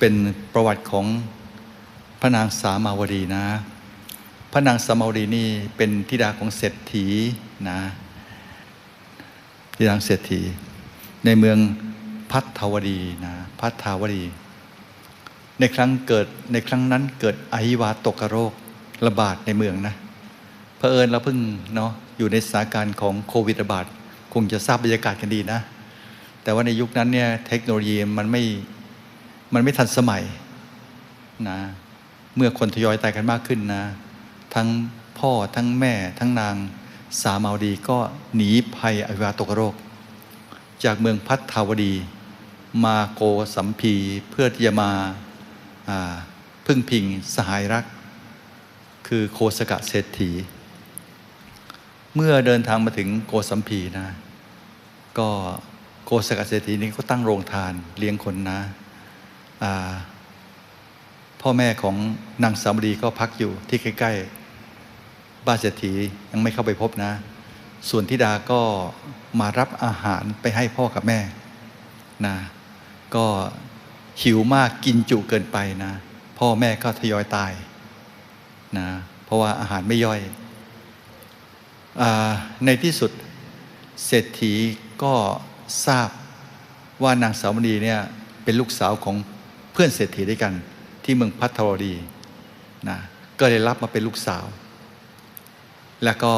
เป็นประวัติของพระนางสามาวดีนะ พระนางสามาวดีนี่เป็นธิดาของเศรษฐีนะธิดาเศรษฐี ในเมืองพัทธาวดีนะพัทธาวดี ในครั้งเกิดในครั้งนั้นเกิดอหิวาตกโรคระบาดในเมืองนะเผอิญเราเพิ่งเนาะอยู่ในสถานการณ์ของโควิดระบาดคงจะทราบบรรยากาศกันดีนะ แต่ว่าในยุคนั้นเนี่ยเทคโนโลยีมันไม่ มันไม่ทันสมัยนะเมื่อคนทยอยตายกันมากขึ้นนะ ทั้งพ่อทั้งแม่ทั้งนางสามาวดีก็หนีภัยอหิวาตกโรค จากเมืองพัทธาวดี มาโกสัมพีเพื่อที่จะมาพึ่งพิงสหายรัก คือโคสกะเศรษฐี เมื่อเดินทางมาถึงโกสัมพีนะ ก็โกสกะเศรษฐีนี้ก็ตั้งโรงทานเลี้ยงคนนะ พ่อแม่ของนางสามดีก็พักอยู่ที่ใกล้ๆ บ้านเศรษฐียังไม่เข้าไปพบนะ ส่วนธิดาก็มารับอาหารไปให้พ่อกับแม่นะก็หิวมากกินจุเกินไปนะ พ่อแม่ก็ทยอยตายนะเพราะว่าอาหารไม่ย่อยอในที่สุดเศรษฐีก็ทราบว่านางสาวมณีเนี่ยเป็นลูกสาวของ เพื่อนเศรษฐีด้วยกัน ที่เมืองพัทรวดีนะก็เลยรับมาเป็นลูกสาว แล้วก็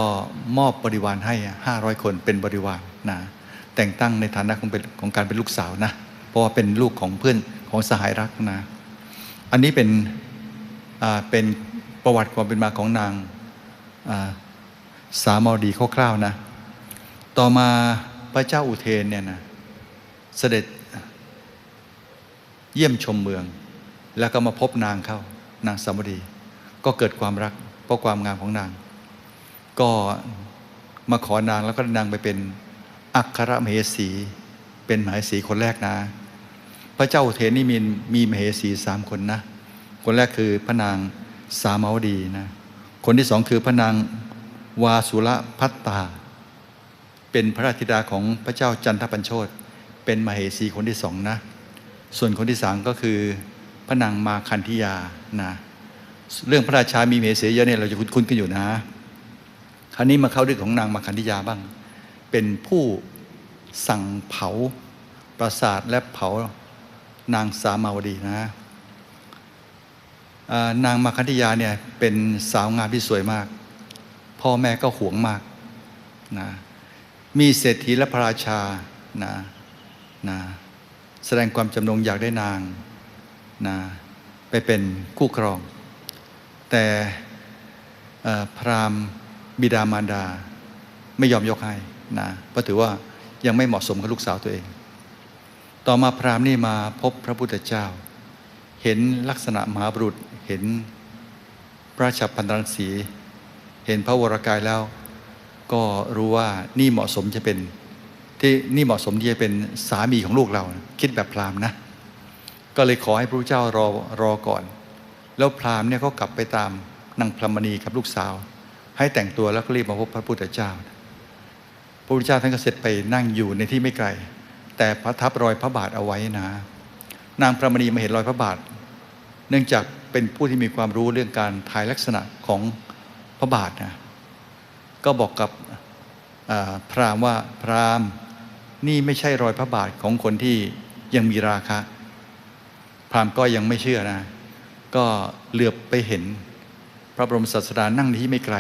มอบบริวารให้ 500 คนเป็นบริวารนะแต่งตั้งในฐานะของเป็นของการเป็นลูกสาวนะเพราะว่าเป็นลูกของเพื่อนของสหายรักนะอันนี้เป็นอ่าเป็นประวัติความเป็นมาของนางอ่าสามาวดีคร่าวๆนะ ต่อมาพระเจ้าอุเทนเนี่ยนะ เสด็จ เยี่ยมชมเมือง แล้วก็มาพบนางเข้า นางสามาวดี ก็เกิดความรัก เพราะความงามของนาง ก็มาขอนางแล้วก็นางไปเป็นอัครมเหสี เป็นมเหสีคนแรกนะ พระเจ้าเทนนี่มีมีมเหสีสามคนนะ คนแรกคือพระนางสามาวดีนะ คนที่สองคือพระนางวาสุรพัตตา เป็นพระราชธิดาของพระเจ้าจันทปัญโชตเป็นมเหสีคนที่สองนะ ส่วนคนที่สามก็คือพระนางมาคันธิยานะเรื่องพระราชามีเมเสียเนี่ยเราจะคุ้นๆกันอยู่นะ คราวนี้มาเข้าเรื่องของนางมาคันธิยาบ้าง เป็นผู้สั่งเผาปราสาทและเผานางสามาวดีนะนางมาคันธิยาเนี่ยเป็นสาวงามที่สวยมาก พ่อแม่ก็หวงมากนะมีเศรษฐีและพระราชานะนะ แสดงความจำนงอยากได้นางนะไปเป็นคู่ครอง แต่พราหมณ์บิดามารดาไม่ยอมยกให้นะเพราะถือว่ายังไม่เหมาะสมกับลูกสาวตัวเอง ต่อมาพราหมณ์นี่มาพบพระพุทธเจ้า เห็นลักษณะมหาบุรุษเห็นพระราชพันธรังสี เห็นพระวรกายแล้ว ก็รู้ว่านี่เหมาะสมจะเป็น ที่นี่เหมาะสมที่จะเป็นสามีของลูกเรา คิดแบบพราหมณ์นะ ก็เลยขอให้พระพุทธเจ้ารอรอก่อน แล้วพราหมณ์เนี่ยก็กลับไปตามนางพรหมณีกับลูกสาว ให้แต่งตัวแล้วก็รีบมาพบพระพุทธเจ้า พระพุทธเจ้าท่านก็เสร็จไปนั่งอยู่ในที่ไม่ไกล แต่ประทับรอยพระบาทเอาไว้นะ นางพรหมณีมาเห็นรอยพระบาท เนื่องจากเป็นผู้ที่มีความรู้เรื่องการถ่ายลักษณะของพระบาทนะก็บอกกับพราหมณ์ว่าพราหมณ์ นี่ไม่ใช่รอยพระบาทของคนที่ยังมีราคะ พราหมณ์ก็ยังไม่เชื่อนะ ก็เหลือบไปเห็น พระบรมศาสดานั่งที่ไม่ไกล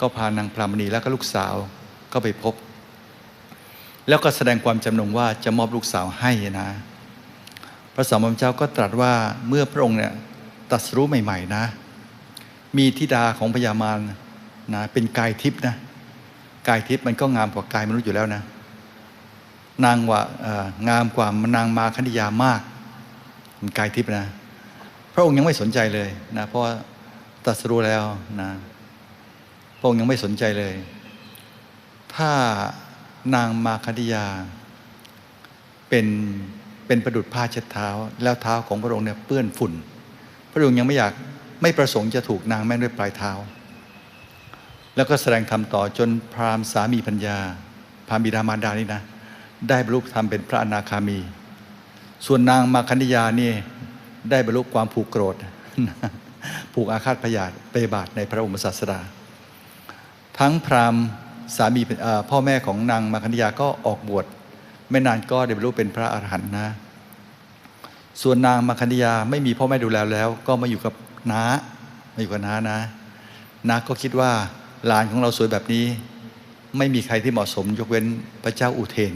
ก็พานางพรามณีแล้วก็ลูกสาวก็ไปพบ แล้วก็แสดงความจำนงว่าจะมอบลูกสาวให้นะ พระสัมมาสัมพุทธเจ้าก็ตรัสว่าเมื่อพระองค์เนี่ยตรัสรู้ใหม่ ๆนะ มีธิดาของพญามารนะเป็นกายทิพย์นะกายทิพย์มันก็งามกว่ากายมนุษย์อยู่แล้วนะ นางว่างามกว่านางมาคันธยามากมันกายทิพย์นะ พระองค์ยังไม่สนใจเลยนะเพราะตัสรู้แล้วนะพระองค์ยังไม่สนใจเลย ถ้านางมาคันธยา เป็นเป็นประดุจผ้าเช็ดเท้า แล้วเท้าของพระองค์เนี่ยเปื้อนฝุ่น พระองค์ยังไม่อยากไม่ประสงค์จะถูกนางแม่ด้วยปลายเท้า แล้วก็แสดงธรรมต่อจนพราหมณ์สามีพัญญาพราหมณ์บิดามารดานี่นะ ได้บรรลุธรรมเป็นพระอนาคามี ส่วนนางมาคันธยานี่ได้บรรลุความผูกโกรธ ผูกอาฆาตพยาธิพยาบาทในพระองค์ศาสดา ทั้งพราหมณ์สามีพ่อแม่ของนางมาคันธยาก็ออกบวชไม่นานก็ได้บรรลุเป็นพระอรหันต์นะ ส่วนนางมาคันธยาไม่มีพ่อแม่ดูแลแล้ว ก็มาอยู่กับน้ามาอยู่กับน้านะน้าก็คิดว่าหลานของเราสวยแบบนี้ ไม่มีใครที่เหมาะสมยกเว้นพระเจ้าอุเทน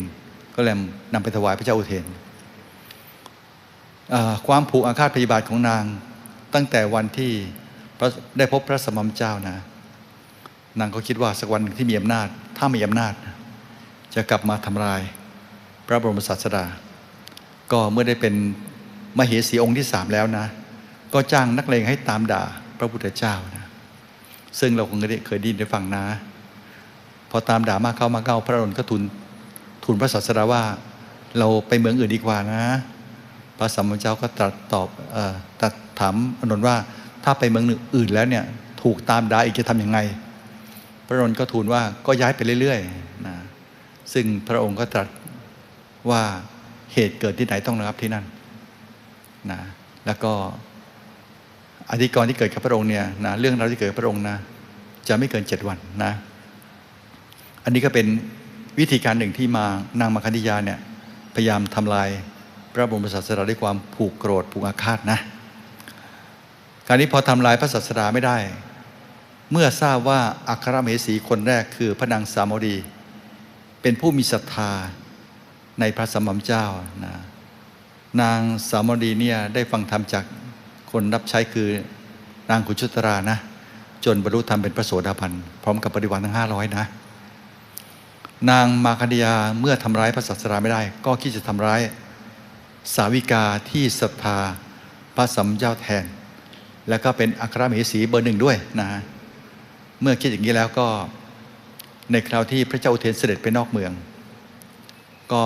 ก็เลยนำไปถวายพระเจ้าอุเทน ความผูกอาฆาตพยาบาทของนาง ตั้งแต่วันที่ได้พบพระสมมเจ้านะ นางก็คิดว่าสักวันที่มีอำนาจ ถ้ามีอำนาจ จะกลับมาทำลาย พระบรมศาสดา ก็เมื่อได้เป็นมเหสีองค์ที่สามแล้วนะ ก็จ้างนักเลงให้ตามด่าพระพุทธเจ้านะ ซึ่งเราคงได้เคยไดยินได้ฟังนะ พอตามด่ามากเข้ามากเข้าพระอนุนก็ทูล ทูลพระศาสดาว่า เราไปเมืองอื่นดีกว่านะ พระสัมมาเจ้าก็ตรัสตอบอตรัสถามอนนท์ว่าถ้าไปเมืองอื่นแล้วเนี่ยถูกตามด่าอีกจะทำยังไง พระนนท์ก็ทูลว่าก็ย้ายไปเรื่อยๆนะซึ่งพระองค์ก็ตรัสว่าเหตุเกิดที่ไหนต้องระงับที่นั่นนะแล้วก็อธิกรณ์ที่เกิดกับพระองค์เนี่ยนะเรื่องราวที่เกิดกับพระองค์นะจะไม่เกินเจ็ดวันนะ อันนี้ก็เป็น วิธีการหนึ่งที่มานางมาคันธิยาเนี่ยพยายามทำลายพระบรมศาสดาด้วยความผูกโกรธผูกอาฆาตนะการนี้พอทำลายพระศาสดาไม่ได้ เมื่อทราบว่าอัครมเหสีคนแรกคือพระนางสามดี เป็นผู้มีศรัทธาในพระสัมมาเจ้านะนางสามดีเนี่ยได้ฟังธรรมจากคนรับใช้คือนางขุนชุตรานะ จนบรรลุธรรมเป็นพระโสดาบันพร้อมกับบริวารทั้งห้าร้อยนะ นางมาคันธยาเมื่อทำร้ายพระศาสดาไม่ได้ ก็คิดจะทำร้ายสาวิกาที่ศรัทธาพระสัมเจ้าแทน แล้วก็เป็นอัครมเหสีเบอร์หนึ่งด้วยนะฮะเมื่อคิดอย่างนี้แล้วก็ในคราวที่พระเจ้าอุเทนเสด็จไปนอกเมือง ก็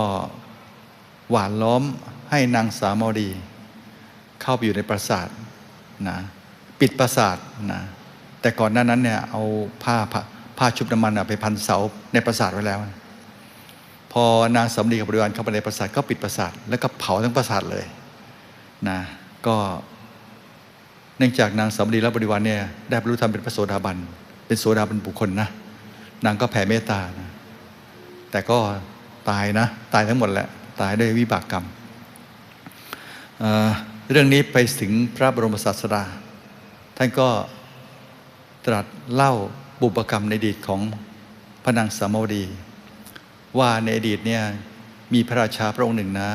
หวานล้อมให้นางสามาวดี เข้าไปอยู่ในปราสาทนะปิดปราสาทนะแต่ก่อนหน้านั้นเนี่ยเอาผ้า ผ้าชุบน้ำมันไปพันเสาในปราสาทไว้แล้ว พอนางสำลีกับบริวารเข้าไปในปราสาทก็ปิดปราสาทแล้วก็เผาทั้งปราสาทเลยนะก็เนื่องจากนางสำลีและบริวารเนี่ยได้บรรลุธรรมเป็นพระโสดาบัน เป็นโสดาบันบุคคลนะนางก็แผ่เมตตานะแต่ก็ตายนะ ตายทั้งหมดแหละตายด้วยวิบากกรรมเเรื่องนี้ไปถึงพระบรมศาสดา ท่านก็ตรัสเล่า บุพกรรมในอดีตของพระนางสามวดี ว่าในอดีตเนี่ยมีพระราชาพระองค์หนึ่งนะ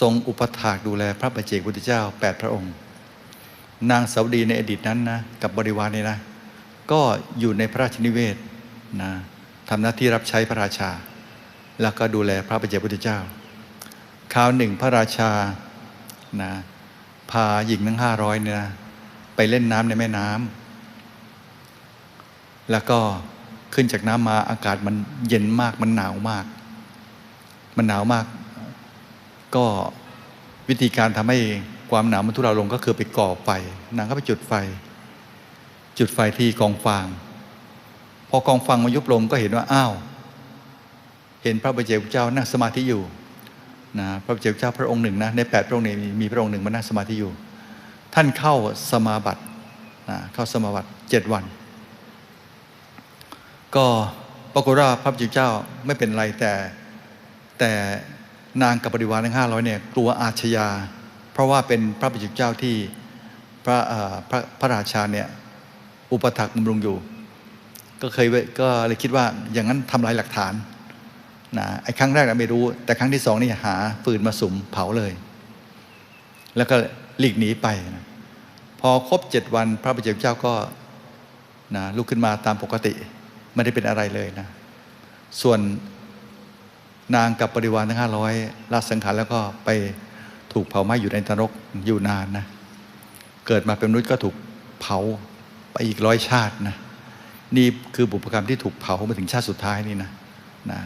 ทรงอุปถากดูแลพระบัจเจกพุทธเจ้าแปดพระองค์ นางสาวดีในอดีตนั้นนะกับบริวารเนี่ยนะก็อยู่ในพระราชนิเวศนะทำหน้าที่รับใช้พระราชา แล้วก็ดูแลพระบัจเจกพุทธเจ้าคราวหนึ่งพระราชานะพาหญิงทั้งห้าร้อยเนี่ยนะไปเล่นน้ำในแม่น้ำ แล้วก็ขึ้นจากน้ำมาอากาศมันเย็นมากมันหนาวมาก มันหนาวมาก ก็วิธีการทำให้ความหนาวมันทุเลาลงก็คือไปก่อไฟนางก็ไปจุดไฟ จุดไฟที่กองฟาง พอกองฟางมันยุบลงก็เห็นว่าอ้าวเห็นพระบัจเจกเจ้านั่งสมาธิอยู่นะพระบัจเจกเจ้าพระองค์หนึ่งนะในแปดพระองค์นี้มีพระองค์หนึ่งมานั่งสมาธิอยู่ ท่านเข้าสมาบัตินะเข้าสมาบัติเจ็ดวัน ก็ปรากฏว่าพระบัจเจกเจ้าไม่เป็นไรแต่ แต่นางกับบริวารทั้งห้าร้อยเนี่ยกลัวอาชญา เพราะว่าเป็นพระบัจเจกเจ้าที่พระพระพระราชาเนี่ยอุปถักบำรุงอยู่ ก็เคยก็เลยคิดว่าอย่างนั้นทำลายหลักฐานนะไอ้ครั้งแรกเราไม่รู้ แต่ครั้งที่สองนี่หาฟืนมาสุมเผาเลย แล้วก็หลีกหนีไปนะพอครบเจ็ดวันพระบัจเจกเจ้าก็นะลุกขึ้นมาตามปกติ ไม่ได้เป็นอะไรเลยนะ ส่วนนางกับปริวารทั้งห้าร้อยลาสังขารแล้วก็ไปถูกเผาไหม้อยู่ในนรกอยู่นานนะ เกิดมาเป็นมนุษย์ก็ถูกเผาไปอีกร้อยชาตินะ นี่คือบุพกรรมที่ถูกเผามาถึงชาติสุดท้ายนี่นะนะ